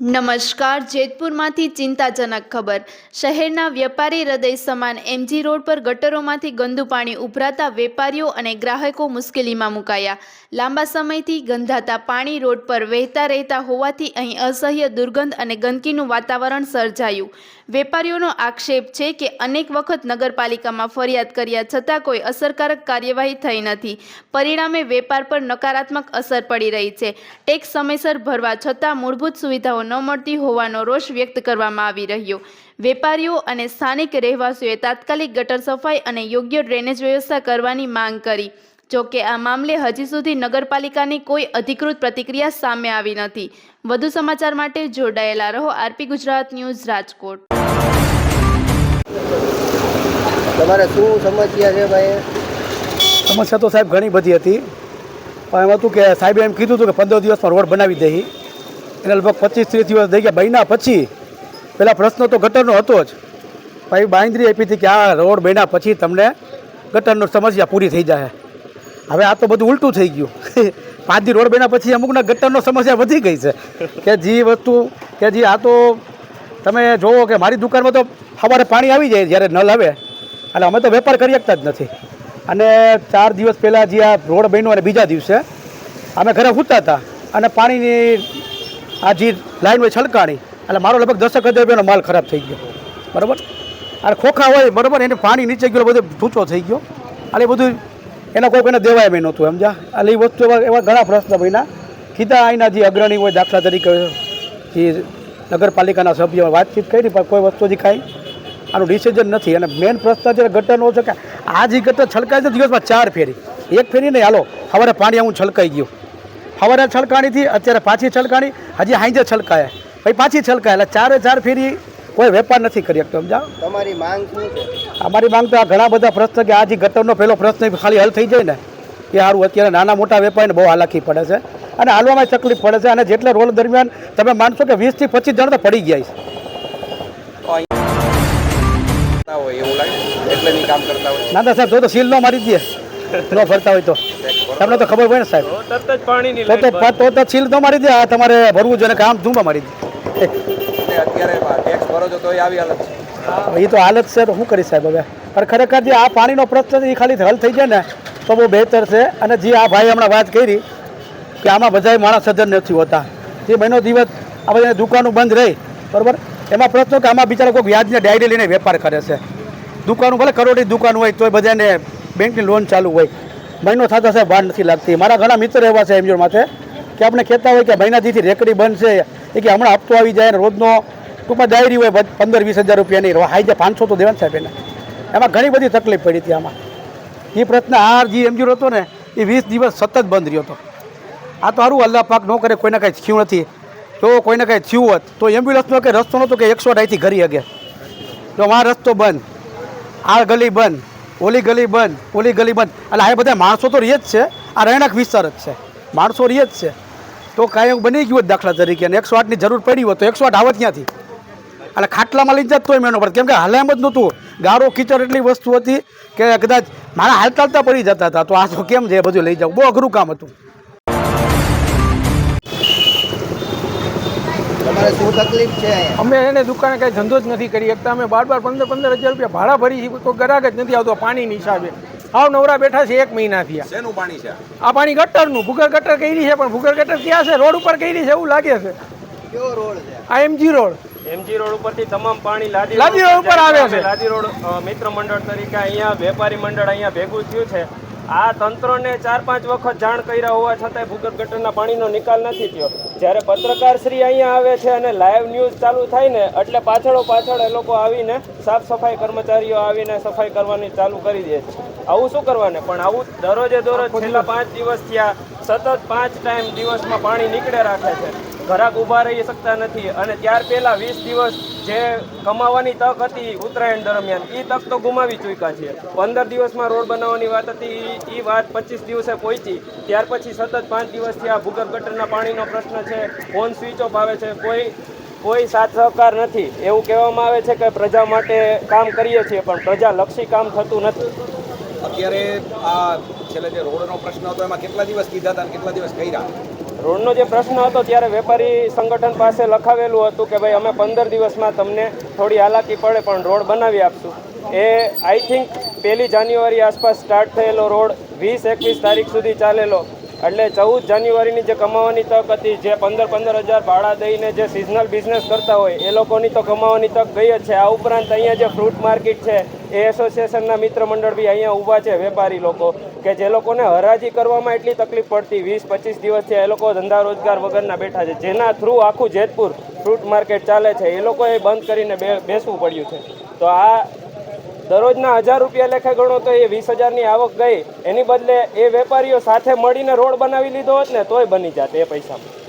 નમસ્કાર, જેતપુરમાંથી ચિંતાજનક ખબર. શહેરના વેપારી હૃદય સમાન એમજી રોડ પર ગટરોમાંથી ગંદુ પાણી ઉભરાતા વેપારીઓ અને ગ્રાહકો મુશ્કેલીમાં મુકાયા. લાંબા સમયથી ગંધાતા પાણી રોડ પર વહેતા રહેતા હોવાથી અહીં અસહ્ય દુર્ગંધ અને ગંદકીનું વાતાવરણ સર્જાયું. વેપારીઓનો આક્ષેપ છે કે અનેક વખત નગરપાલિકામાં ફરિયાદ કર્યા છતાં કોઈ અસરકારક કાર્યવાહી થઈ નથી. પરિણામે વેપાર પર નકારાત્મક અસર પડી રહી છે. ટેક્સ સમયસર ભરવા છતાં મૂળભૂત સુવિધાઓ ન મળતી હોવાનો રોષ વ્યક્ત કરવામાં આવી રહ્યો. વેપારીઓ અને સ્થાનિક રહેવાસીઓએ તાત્કાલિક ગટર સફાઈ અને યોગ્ય ડ્રેનેજ વ્યવસ્થા કરવાની માંગ કરી. જોકે આ મામલે હજી સુધી નગરપાલિકાની કોઈ અધિકૃત પ્રતિક્રિયા સામે આવી નથી. વધુ સમાચાર માટે જોડાયેલા રહો આરપી ગુજરાત ન્યૂઝ રાજકોટ. તમારે શું સમસ્યા છે ભાઈ? સમસ્યા તો સાહેબ ઘણી બધી હતી. પણ એમાં હતું કે સાહેબે એમ કીધું હતું કે પંદર દિવસમાં રોડ બનાવી દઈ. એટલે લગભગ પચીસ ત્રીસ દિવસ થઈ ગયા. બન્યા પછી પહેલાં પ્રશ્ન તો ગટરનો હતો જ. પછી બાંયધરી આપી હતી કે આ રોડ બન્યા પછી તમને ગટરનો સમસ્યા પૂરી થઈ જાય. હવે આ તો બધું ઉલટું થઈ ગયું. પાંચથી રોડ બન્યા પછી અમુકના ગટરનો સમસ્યા વધી ગઈ છે. કે જે વસ્તુ, કે જે આ તો તમે જોવો કે મારી દુકાનમાં તો સવારે પાણી આવી જાય જ્યારે નલ આવે. એટલે અમે તો વેપાર કરી શકતા જ નથી. અને ચાર દિવસ પહેલાં જે આ રોડ બન્યો અને બીજા દિવસે, અમે ઘરે સૂતા હતા અને પાણીની આ જે લાઈન હોય છલકાણી, એટલે મારો લગભગ દસક હજાર રૂપિયાનો માલ ખરાબ થઈ ગયો. બરાબર? અને ખોખા હોય, બરાબર? એને પાણી નીચે ગયો, બધો ઢૂંચો થઈ ગયો. એટલે બધું એના કોઈ એને દેવાય મેં નહોતું સમજા એટલે એ વસ્તુ એવા એવા ઘણા પ્રશ્ન બન્યા. કીધા અહીંના જે અગ્રણી હોય, દાખલા તરીકે જે નગરપાલિકાના સભ્યો વાતચીત કરી પણ કોઈ વસ્તુ હજી કાંઈ આનું ડિસિઝન નથી. અને મેઇન પ્રશ્ન છે ગટરનો છે કે આ જે ગટર છલકાય છે દિવસમાં ચાર ફેરી. એક ફેરી નહીં હાલો સવારે પાણી આવું છલકાઈ ગયું. સવારે છલકાણીથી અત્યારે પાછી છલકાણી હજી હાંજે છલકાય. પછી પાછી છલકાય એટલે ચારે ચાર ફેરી કોઈ વેપાર નથી કરી શકતો સમજા તમારી માંગ શું છે? અમારી માંગ તો આ ઘણા બધા પ્રશ્ન કે આ જે ગટરનો પહેલો પ્રશ્ન ખાલી હલ થઈ જાય ને એ સારું. અત્યારે નાના મોટા વેપારીને બહુ હાલાકી પડે છે. અને હાલવામાં તકલીફ પડે છે અને જેટલા રોલ દરમિયાન તમે માનશો કે વીસથી પચીસ જણ તો પડી ગયા છે. કરતા હોય એવું લાગે? એટલે નહીં કામ કરતા હોય? નાના સાહેબ જો તો સીલ ન મારી દે. ન ફરતા હોય તો. તમને તો ખબર હોય ને સાહેબ. તો તો તો તો સીલ ન મારી દે આ તમારે ભરવું જોઈએ ને કામ ધૂમા મારી દે. અત્યારે ટેક્સ ભરો છો તો આવી હાલત છે. એ તો હાલત છે તો શું કરી સાહેબ હવે? પણ ખરેખર જે આ પાણીનો પ્રશ્ન છે એ ખાલી હલ થઈ જાય ને તો બહુ બહેતર છે. અને જે આ ભાઈ હમણાં વાત કરી કે આમાં બધાય માણસ સજ્જન નથી હોતા. જે મહિનો દિવસ આ બધી દુકાનો બંધ રહી, બરાબર? એમાં પ્રશ્ન કે આમાં બિચારા કોઈ વ્યાજને ડાયરી લઈને વેપાર કરે છે. દુકાનો ભલે કરોડની દુકાન હોય, તોય બધાને બેંકની લોન ચાલુ હોય. મહિનો થતા સાહેબ ભાર નથી લાગતી. મારા ઘણા મિત્રો એવા છે એમજોડ માથે કે આપણે કહેતા હોય કે મહિનાથી રેકડી બંધ છે, એ કે હમણાં હપ્તો આવી જાય ને રોજનો ટૂંકમાં ડાયરી હોય પંદર વીસ હજાર રૂપિયાની હાઈ જે પાંચસો તો દેવાના સાહેબ એને એમાં ઘણી બધી તકલીફ પડી હતી આમાં. એ પ્રશ્ન આ જે એમજીર હતો ને એ વીસ દિવસ સતત બંધ રહ્યો હતો. આ તો સારું અલ્લાહ પાક ન કરે, કોઈને કાંઈ થયું નથી. જો કોઈને કાંઈ થયું હોત, તો એમ્બ્યુલન્સનો કે રસ્તો નહોતો કે એકસો અઢાઈથી ઘરી હગે. તો આ રસ્તો બંધ, આ ગલી બંધ, ઓલી ગલી બંધ, ઓલી ગલી બંધ. એટલે આ બધા માણસો તો રહે જ છે. આ રહેણાંક વિસ્તાર જ છે. માણસો રહે જ છે. તો કાંઈ બની ગયું દાખલા તરીકે અને એકસો આઠની જરૂર પડી હોત, તો એકસો આઠ આવત ક્યાંથી? એટલે ખાટલામાં લઈ જતો હોય મેનો પડે. કેમ કે હાલે એમ જ નહોતું. ગારો કીચડ એટલી વસ્તુ હતી કે કદાચ મારા હાલતા હાલતા પડી જતા હતા. તો આ તો કેમ છે બધું લઈ જાવ બહુ અઘરું કામ હતું. અમે એને દુકાને કાંઈ ધંધો જ નથી કરી શકતા. અમે બાર બાર પંદર પંદર હજાર રૂપિયા ભાડા ભરી છીએ કોઈ ગરાક જ નથી આવતો પાણીની હિસાબે. હાવ નવરા બેઠા છે એક મહિના થયા. શેનું પાણી છે? આ પાણી ગટરનું ભૂગર ગટર કરી છે પણ ભૂગર ગટર ક્યાં છે? રોડ ઉપર કરી છે એવું લાગે છે. આ એમજી રોડ. એમજી રોડ ઉપરથી તમામ પાણી લાદી લાદી રોડ ઉપર આવે છે. લાદી રોડ મિત્ર મંડળ તરીકે અહીંયા વેપારી મંડળ અહીંયા ભેગું થયું છે. આ તંત્રને ચાર પાંચ વખત જાણ કર્યા હોવા છતાંય ભૂગર્ભ ગટરના પાણીનો નિકાલ નથી થયો. જ્યારે પત્રકાર શ્રી અહીંયા આવે છે અને લાઈવ ન્યૂઝ ચાલુ થાય ને એટલે પાછળો પાછળ એ લોકો આવીને સાફ સફાઈ કર્મચારીઓ આવીને સફાઈ કરવાની ચાલુ કરી દે છે. આવું શું કરવાને? પણ આવું દરરોજે દરરોજ છેલ્લા પાંચ દિવસ થયા સતત પાંચ ટાઈમ દિવસમાં પાણી નીકળે રાખે છે. ઘરાક ઊભા રહી શકતા નથી અને ત્યાર પહેલાં વીસ દિવસ જે કમાવાની તક હતી ઉત્તરાયણ દરમિયાન એ તક તો ગુમાવી ચૂક્યા છે પંદર દિવસમાં રોડ બનાવવાની વાત હતી એ વાત પચીસ દિવસે પહોંચી. ત્યાર પછી સતત પાંચ દિવસથી આ ભૂગર્ભ ગટરના પાણીનો પ્રશ્ન છે. ફોન સ્વિચ ઓફ આવે છે. કોઈ કોઈ સાથ સહકાર નથી. એવું કહેવામાં આવે છે કે પ્રજા માટે કામ કરીએ છીએ, પણ પ્રજાલક્ષી કામ થતું નથી. અત્યારે આ છેલ્લે જે રોડનો પ્રશ્ન હતો, એમાં કેટલા દિવસ કીધા હતા કેટલા દિવસ કર્યા? રોડનો જે પ્રશ્ન હતો, ત્યારે વેપારી સંગઠન પાસે લખાવેલું હતું કે ભાઈ, અમે પંદર દિવસમાં તમને થોડી હાલાકી પડે, પણ રોડ બનાવી આપશું. એ આઈ થિંક પહેલી જાન્યુઆરી આસપાસ સ્ટાર્ટ થયેલો રોડ, વીસ એકવીસ તારીખ સુધી ચાલેલો. એટલે ચૌદ જાન્યુઆરીની જે કમાવાની તક હતી, જે પંદર પંદર હજાર ભાડા દઈને જે સિઝનલ બિઝનેસ કરતા હોય, એ લોકોની તો કમાવાની તક ગઈ જ છે. આ ઉપરાંત અહીંયા જે ફ્રૂટ માર્કેટ છે, એ એસોસિએશનના મિત્ર મંડળ બી અહીંયા ઊભા છે, વેપારી લોકો, કે જે લોકોને હરાજી કરવામાં એટલી તકલીફ પડતી, વીસ પચીસ દિવસથી એ લોકો ધંધા રોજગાર વગરના બેઠા છે. જેના થ્રુ આખું જેતપુર ફ્રૂટ માર્કેટ ચાલે છે, એ લોકોએ બંધ કરીને બેસવું પડ્યું છે. તો આ દરરોજના હજાર રૂપિયા લેખે ગણો તો એ વીસ હજારની આવક ગઈ. એની બદલે એ વેપારીઓ સાથે મળીને રોડ બનાવી લીધો હોત ને તોય બની જાત એ પૈસામાં.